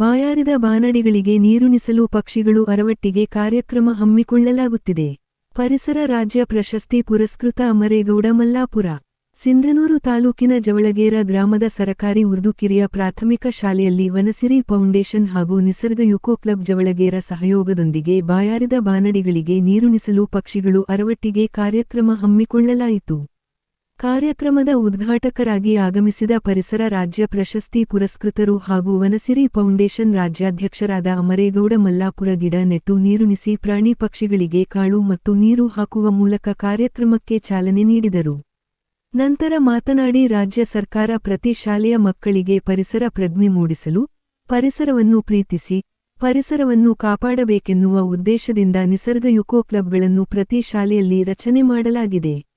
ಬಾಯಾರಿದ ಬಾನಡಿಗಳಿಗೆ ನೀರುಣಿಸಲು ಪಕ್ಷಿಗಳು ಅರವಟ್ಟಿಗೆ ಕಾರ್ಯಕ್ರಮ ಹಮ್ಮಿಕೊಳ್ಳಲಾಗುತ್ತಿದೆ. ಪರಿಸರ ರಾಜ್ಯ ಪ್ರಶಸ್ತಿ ಪುರಸ್ಕೃತ ಅಮರೇಗೌಡ ಮಲ್ಲಾಪುರ. ಸಿಂಧನೂರು ತಾಲೂಕಿನ ಜವಳಗೇರ ಗ್ರಾಮದ ಸರಕಾರಿ ಉರ್ದು ಕಿರಿಯ ಪ್ರಾಥಮಿಕ ಶಾಲೆಯಲ್ಲಿ ವನಸಿರಿ ಫೌಂಡೇಶನ್ ಹಾಗೂ ನಿಸರ್ಗ ಯುಕೋ ಕ್ಲಬ್ ಜವಳಗೇರ ಸಹಯೋಗದೊಂದಿಗೆ ಬಾಯಾರಿದ ಬಾನಡಿಗಳಿಗೆ ನೀರುಣಿಸಲು ಪಕ್ಷಿಗಳು ಅರವಟ್ಟಿಗೆ ಕಾರ್ಯಕ್ರಮ ಹಮ್ಮಿಕೊಳ್ಳಲಾಯಿತು. ಕಾರ್ಯಕ್ರಮದ ಉದ್ಘಾಟಕರಾಗಿ ಆಗಮಿಸಿದ ಪರಿಸರ ರಾಜ್ಯ ಪ್ರಶಸ್ತಿ ಪುರಸ್ಕೃತರು ಹಾಗೂ ವನಸಿರಿ ಫೌಂಡೇಶನ್ ರಾಜ್ಯಾಧ್ಯಕ್ಷರಾದ ಅಮರೇಗೌಡ ಮಲ್ಲಾಪುರ ಗಿಡ ನೆಟ್ಟು ನೀರುಣಿಸಿ ಪ್ರಾಣಿ ಪಕ್ಷಿಗಳಿಗೆ ಕಾಳು ಮತ್ತು ನೀರು ಹಾಕುವ ಮೂಲಕ ಕಾರ್ಯಕ್ರಮಕ್ಕೆ ಚಾಲನೆ ನೀಡಿದರು. ನಂತರ ಮಾತನಾಡಿ, ರಾಜ್ಯ ಸರ್ಕಾರ ಪ್ರತಿ ಶಾಲೆಯ ಮಕ್ಕಳಿಗೆ ಪರಿಸರ ಪ್ರಜ್ಞೆ ಮೂಡಿಸಲು, ಪರಿಸರವನ್ನು ಪ್ರೀತಿಸಿ, ಪರಿಸರವನ್ನು ಕಾಪಾಡಬೇಕೆನ್ನುವ ಉದ್ದೇಶದಿಂದ ನಿಸರ್ಗ ಯುಕೋ ಕ್ಲಬ್ಗಳನ್ನು ಪ್ರತಿ ಶಾಲೆಯಲ್ಲಿ ರಚನೆ ಮಾಡಲಾಗಿದೆ.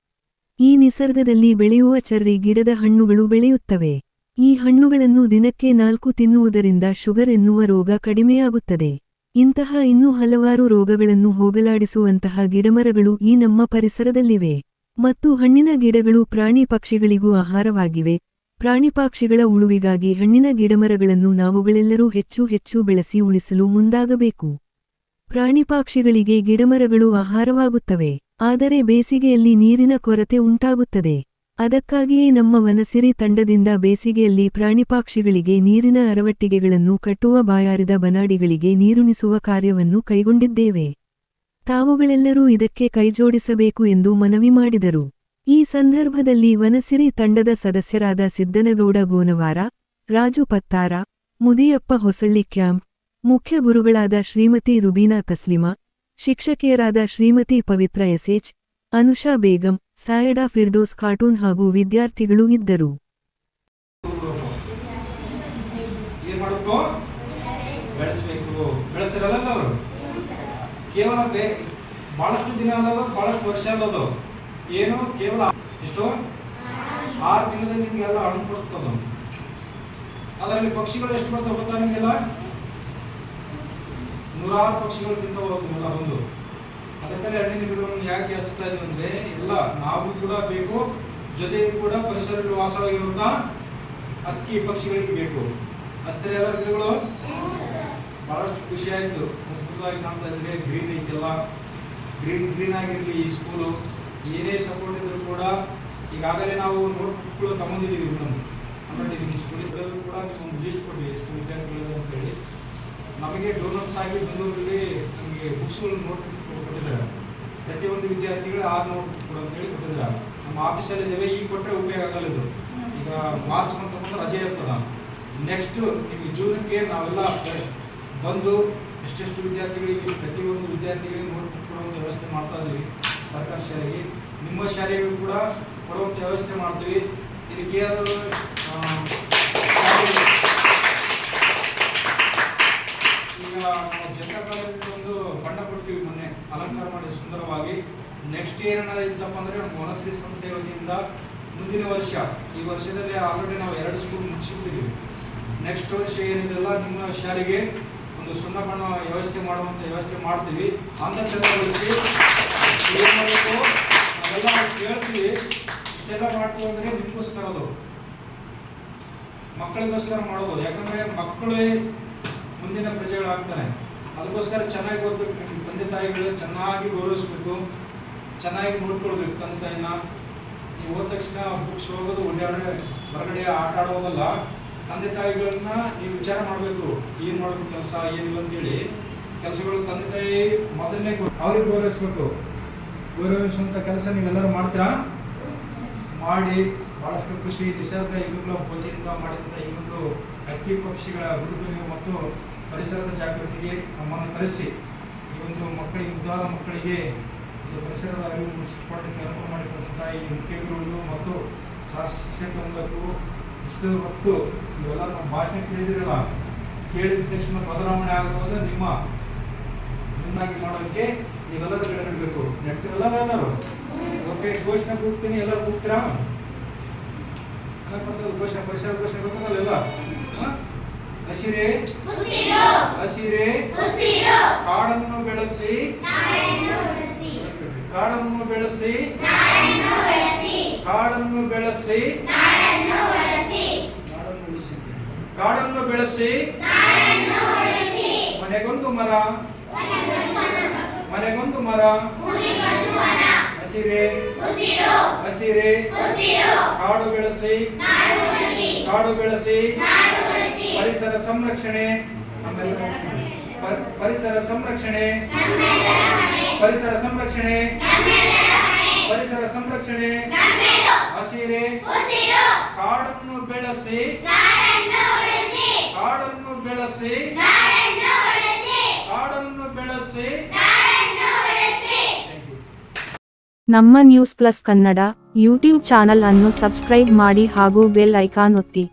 ಈ ನಿಸರ್ಗದಲ್ಲಿ ಬೆಳೆಯುವ ಚರ್ರಿ ಗಿಡದ ಹಣ್ಣುಗಳು ಬೆಳೆಯುತ್ತವೆ. ಈ ಹಣ್ಣುಗಳನ್ನು ದಿನಕ್ಕೆ ನಾಲ್ಕು ತಿನ್ನುವುದರಿಂದ ಶುಗರ್ ಎನ್ನುವ ರೋಗ ಕಡಿಮೆಯಾಗುತ್ತದೆ. ಇಂತಹ ಇನ್ನೂ ಹಲವಾರು ರೋಗಗಳನ್ನು ಹೋಗಲಾಡಿಸುವಂತಹ ಗಿಡಮರಗಳು ಈ ನಮ್ಮ ಪರಿಸರದಲ್ಲಿವೆ. ಮತ್ತು ಹಣ್ಣಿನ ಗಿಡಗಳು ಪ್ರಾಣಿ ಪಕ್ಷಿಗಳಿಗೂ ಆಹಾರವಾಗಿವೆ. ಪ್ರಾಣಿ ಪಕ್ಷಿಗಳ ಉಳುವಿಗಾಗಿ ಹಣ್ಣಿನ ಗಿಡಮರಗಳನ್ನು ನಾವುಗಳೆಲ್ಲರೂ ಹೆಚ್ಚು ಹೆಚ್ಚು ಬೆಳೆಸಿ ಉಳಿಸಲು ಮುಂದಾಗಬೇಕು. ಪ್ರಾಣಿ ಪಕ್ಷಿಗಳಿಗೆ ಗಿಡಮರಗಳು ಆಹಾರವಾಗುತ್ತವೆ. ಆದರೆ ಬೇಸಿಗೆಯಲ್ಲಿ ನೀರಿನ ಕೊರತೆ ಉಂಟಾಗುತ್ತದೆ. ಅದಕ್ಕಾಗಿಯೇ ನಮ್ಮ ವನಸಿರಿ ತಂಡದಿಂದ ಬೇಸಿಗೆಯಲ್ಲಿ ಪ್ರಾಣಿಪಾಕ್ಷಿಗಳಿಗೆ ನೀರಿನ ಅರವಟ್ಟಿಗೆಗಳನ್ನು ಕಟ್ಟುವ ಬಾಯಾರಿದ ಬನಾಡಿಗಳಿಗೆ ನೀರುಣಿಸುವ ಕಾರ್ಯವನ್ನು ಕೈಗೊಂಡಿದ್ದೇವೆ. ತಾವುಗಳೆಲ್ಲರೂ ಇದಕ್ಕೆ ಕೈಜೋಡಿಸಬೇಕು ಎಂದು ಮನವಿ ಮಾಡಿದರು. ಈ ಸಂದರ್ಭದಲ್ಲಿ ವನಸಿರಿ ತಂಡದ ಸದಸ್ಯರಾದ ಸಿದ್ದನಗೌಡ ಗೋನವಾರ, ರಾಜು ಪತ್ತಾರ, ಮುದಿಯಪ್ಪ ಹೊಸಳ್ಳಿ ಕ್ಯಾಂಪ್, ಮುಖ್ಯ ಗುರುಗಳಾದ ಶ್ರೀಮತಿ ರುಬೀನಾ ತಸ್ಲಿಮಾ ಶಿಕ್ಷಕಿಯರಾದ ಶ್ರೀಮತಿ ಪವಿತ್ರ ಎಸ್ಎಚ್, ಅನುಷಾ ಬೇಗಂ, ಸಾಯಡಾ ಫಿರ್ಡೋಸ್ ಕಾರ್ಟೂನ್ ಹಾಗೂ ವಿದ್ಯಾರ್ಥಿಗಳು ಇದ್ದರು. ಕೇವಲ ಬಹಳಷ್ಟು ದಿನ ಅಲ್ಲದು ಬಹಳಷ್ಟು ವರ್ಷ ಅಲ್ಲದು ಏನು? ಕೇವಲ ಎಷ್ಟು? ಆರು ದಿನದಲ್ಲಿ ನಿಮಗೆಲ್ಲ ಹಣ್ಣು ಕೊಡ್ತದ ಅದರಲ್ಲಿ ಪಕ್ಷಿಗಳು ಎಷ್ಟು ಬರ್ತವೆ ಗೊತ್ತಾ ನಿಮಗೆಲ್ಲ? ನೂರಾರು ಪಕ್ಷಿಗಳು ಹೋಗ್ತೀವಲ್ಲ ಒಂದು. ಅದಕ್ಕಲ್ಲಿ ಹಣ್ಣಿನ ಗಿಡಗಳನ್ನು ಯಾಕೆ ಹಚ್ತಾ ಇದೀವಿ ಅಂದ್ರೆ, ಎಲ್ಲ ನಾವು ಕೂಡ ಬೇಕು, ಜೊತೆಗೆ ಕೂಡ ಪರಿಸರದಲ್ಲಿ ವಾಸವಾಗಿರುವಂತ ಹಕ್ಕಿ ಪಕ್ಷಿಗಳಿಗೆ ಬೇಕು. ಅಷ್ಟೇ ಎಲ್ಲ ಗಿಡಗಳು? ಬಹಳಷ್ಟು ಖುಷಿ ಆಯ್ತು. ಅದ್ಭುತವಾಗಿ ಕಾಣ್ತಾ ಇದ್ರೆ ಗ್ರೀನ್ ಐತೆಲ್ಲ. ಗ್ರೀನ್ ಗ್ರೀನ್ ಆಗಿರಲಿ ಈ ಸ್ಕೂಲು ಏನೇ ಸಪೋರ್ಟ್ ಇದ್ರು ಕೂಡ ಈಗಾಗಲೇ ನಾವು ನೋಟ್ಬುಕ್ಗಳು ತಗೊಂಡಿದ್ದೀವಿ ನಮ್ಮ ಹಂಡ್ರೆಡ್ ಸ್ಕೂಲ್ ಕೂಡ ಒಂದು ಲೀಸ್ಟ್ ಕೊಡಿ, ಎಷ್ಟು ವಿದ್ಯಾರ್ಥಿಗಳು ಅಂತೇಳಿ ನಮಗೆ ಡೋನರ್ಸ್ ಆಗಿ ಬೆಂಗಳೂರಲ್ಲಿ ನಮಗೆ ಬುಕ್ಸ್ಗಳು ನೋಟ್ ಕೊಟ್ಟಿದ್ದಾರೆ. ಪ್ರತಿಯೊಂದು ವಿದ್ಯಾರ್ಥಿಗಳು ಆರು ನೋಟ್ ಕೊಡು ಅಂತೇಳಿ ಕೊಟ್ಟಿದ್ದಾರೆ. ನಮ್ಮ ಆಫೀಸಲ್ಲಿ ಇದ್ದೇವೆ ಈಗ ಕೊಟ್ಟರೆ ಉಪಯೋಗ ಆಗಲ್ಲ ಇದು. ಈಗ ಮಾರ್ಚ್ ಮಂತ್ ಅಂತ ರಜೆ ಇರ್ತದ. ನೆಕ್ಸ್ಟ್ ನಿಮಗೆ ಜೂನಕ್ಕೆ ನಾವೆಲ್ಲ ಬಂದು ಎಷ್ಟೆಷ್ಟು ವಿದ್ಯಾರ್ಥಿಗಳಿಗೆ ಪ್ರತಿಯೊಂದು ವಿದ್ಯಾರ್ಥಿಗಳಿಗೆ ನೋಟ್ ಕೊಡುವಂಥ ವ್ಯವಸ್ಥೆ ಮಾಡ್ತಾ ಇದ್ದೀವಿ ಸರ್ಕಾರಿ ಶಾಲೆಗೆ. ನಿಮ್ಮ ಶಾಲೆಗೂ ಕೂಡ ಕೊಡುವಂಥ ವ್ಯವಸ್ಥೆ ಮಾಡ್ತೀವಿ. ಇದಕ್ಕೆ ನಾವು ಜನತಾ ಒಂದು ಬಣ್ಣ ಕೊಡ್ತೀವಿ ಮೊನ್ನೆ ಅಲಂಕಾರ ಮಾಡಿ ಸುಂದರವಾಗಿ ನೆಕ್ಸ್ಟ್ ಇತ್ತಪ್ಪ ಅಂದ್ರೆ ನಮ್ಮ ವನಶ್ರೀ ಸಂಸ್ಥೆ ವತಿಯಿಂದ ಮುಂದಿನ ವರ್ಷ, ಈ ವರ್ಷದಲ್ಲಿ ಆಲ್ರೆಡಿ ನಾವು ಎರಡು ಸ್ಕೂಲ್ ಮುಗಿಸಿಬಿಟ್ಟಿದ್ದೀವಿ. ನೆಕ್ಸ್ಟ್ ವರ್ಷ ಏನಿದೆಲ್ಲ ನಿಮ್ಮ ಶಾಲೆಗೆ ಒಂದು ಸುಣ್ಣ ಬಣ್ಣ ವ್ಯವಸ್ಥೆ ಮಾಡುವಂತ ವ್ಯವಸ್ಥೆ ಮಾಡ್ತೀವಿ. ಅಂತ ಚಂದಗೊಳಿಸಿ ಏನ್ ನಾವೆಲ್ಲ ಕೇಳ್ತೀವಿ, ಇಷ್ಟೆಲ್ಲ ಮಾಡ್ತೀವಿ ಅಂದ್ರೆ ನಿಮಗೋಸ್ಕರ ಅದು ಮಕ್ಕಳಿಗೋಸ್ಕರ ಮಾಡೋದು. ಯಾಕಂದ್ರೆ ಮಕ್ಕಳೇ ಮುಂದಿನ ಪ್ರಜೆಗಳಾಗ್ತಾರೆ ಅದಕ್ಕೋಸ್ಕರ ಚೆನ್ನಾಗಿ ಓದ್ಬೇಕು. ನಿಮ್ಮ ತಂದೆ ತಾಯಿಗಳು ಚೆನ್ನಾಗಿ ಗೌರವಿಸ್ಬೇಕು. ಚೆನ್ನಾಗಿ ನೋಡ್ಕೊಳ್ಬೇಕು ತಂದೆ ತಾಯಿನ. ನೀವು ಹೋದ ತಕ್ಷಣ ಬುಕ್ಸ್ ಹೋಗೋದು ಓಡಾಡೋ ಹೊರಗಡೆ ಆಟ ಆಡೋದಲ್ಲ, ತಂದೆ ತಾಯಿಗಳನ್ನ ನೀವು ವಿಚಾರ ಮಾಡಬೇಕು. ಏನು ಮಾಡಬೇಕು ಕೆಲಸ, ಏನಿಲ್ಲ ಅಂತೇಳಿ. ಕೆಲಸಗಳು ತಂದೆ ತಾಯಿ ಮೊದಲನೇ ಅವ್ರಿಗೆ ಗೌರವಿಸ್ಬೇಕು. ಗೌರವಿಸುವಂಥ ಕೆಲಸ ನೀವೆಲ್ಲರೂ ಮಾಡ್ತೀರಾ? ಮಾಡಿ, ಬಹಳಷ್ಟು ಖುಷಿ, ನಿಸರ್ಗ ಈಗಲೂ ವತಿಯಿಂದ ಮಾಡಿದಂಥ ಈ ಒಂದು ಹಕ್ಕಿ ಪಕ್ಷಿಗಳ ಗುರುಗಳು ಮತ್ತು ಪರಿಸರದ ಜಾಗೃತಿಗೆ ನಮ್ಮನ್ನು ಕರೆಸಿ, ಈ ಒಂದು ಮಕ್ಕಳಿಗೆ, ಮುದ್ದಾದ ಮಕ್ಕಳಿಗೆ ಇದು ಪರಿಸರದ ಅರಿವು ಮೂಡಿಸಿಕೊಳ್ಳಕ್ಕೆ ಅನುಕೂಲ ಮಾಡಿಕೊಟ್ಟಂಥ ಈ ಮುಖ್ಯಗಳು ಮತ್ತು ಶಿಕ್ಷಕರು ಇಷ್ಟು ಹೊತ್ತು ಇವೆಲ್ಲ ನಮ್ಮ ಭಾಷಣ ಕೇಳಿದಿರಲ್ಲ, ಕೇಳಿದ ತಕ್ಷಣ ಬದಲಾವಣೆ ಆಗುವುದು ನಿಮ್ಮ ನಿಮ್ಮಾಗಿ ಮಾಡೋದಕ್ಕೆ ಇವೆಲ್ಲ ಕಡೆ ನೆಡಬೇಕು ನೆಡ್ತಿರಲ್ಲ ಎಲ್ಲರೂ ಓಕೆ, ಘೋಷಣೆ ಕೂಗ್ತೀನಿ ಎಲ್ಲ ಕೂಗ್ತೀರಾ? ಘೋಷಣೆ, ಪರಿಸರ ಘೋಷಣೆ ಹ? ಹಸಿರೇ ಹಸಿರೇ ಕಾಡನ್ನು ಬೆಳೆಸಿ. ಕಾಡನ್ನು ಬೆಳೆಸಿ. ಕಾಡನ್ನು ಬೆಳೆಸಿ. ಕಾಡನ್ನು ಬೆಳೆಸಿ. ಕಾಡನ್ನು ಬೆಳೆಸಿ. ಮನೆಗೊಂದು ಮರ. ಮನೆಗೊಂದು ಮರ. ಹಸಿರೆ. ಹಸಿರೆ. ಕಾಡು ಬೆಳೆಸಿ. ಕಾಡು ಬೆಳೆಸಿ. ಪರಿಸರ ಸಂರಕ್ಷಣೆ. ಆಮೇಲೆ ಪರ್- ಪರಿಸರ ಸಂರಕ್ಷಣೆ. ಪರಿಸರ ಸಂರಕ್ಷಣೆ. ಪರಿಸರ ಸಂರಕ್ಷಣೆ. ಹಸಿರೆ. ಕಾಡನ್ನು ಬೆಳೆಸಿ. ಕಾಡನ್ನು ಬೆಳೆಸಿ. ಕಾಡನ್ನು ನಮ್ಮ news plus Kannada YouTube channel ಅನ್ನು ಸಬ್ಸ್ಕ್ರೈಬ್ ಮಾಡಿ ಹಾಗೂ ಬೆಲ್ ಐಕಾನ್ ಒತ್ತಿ.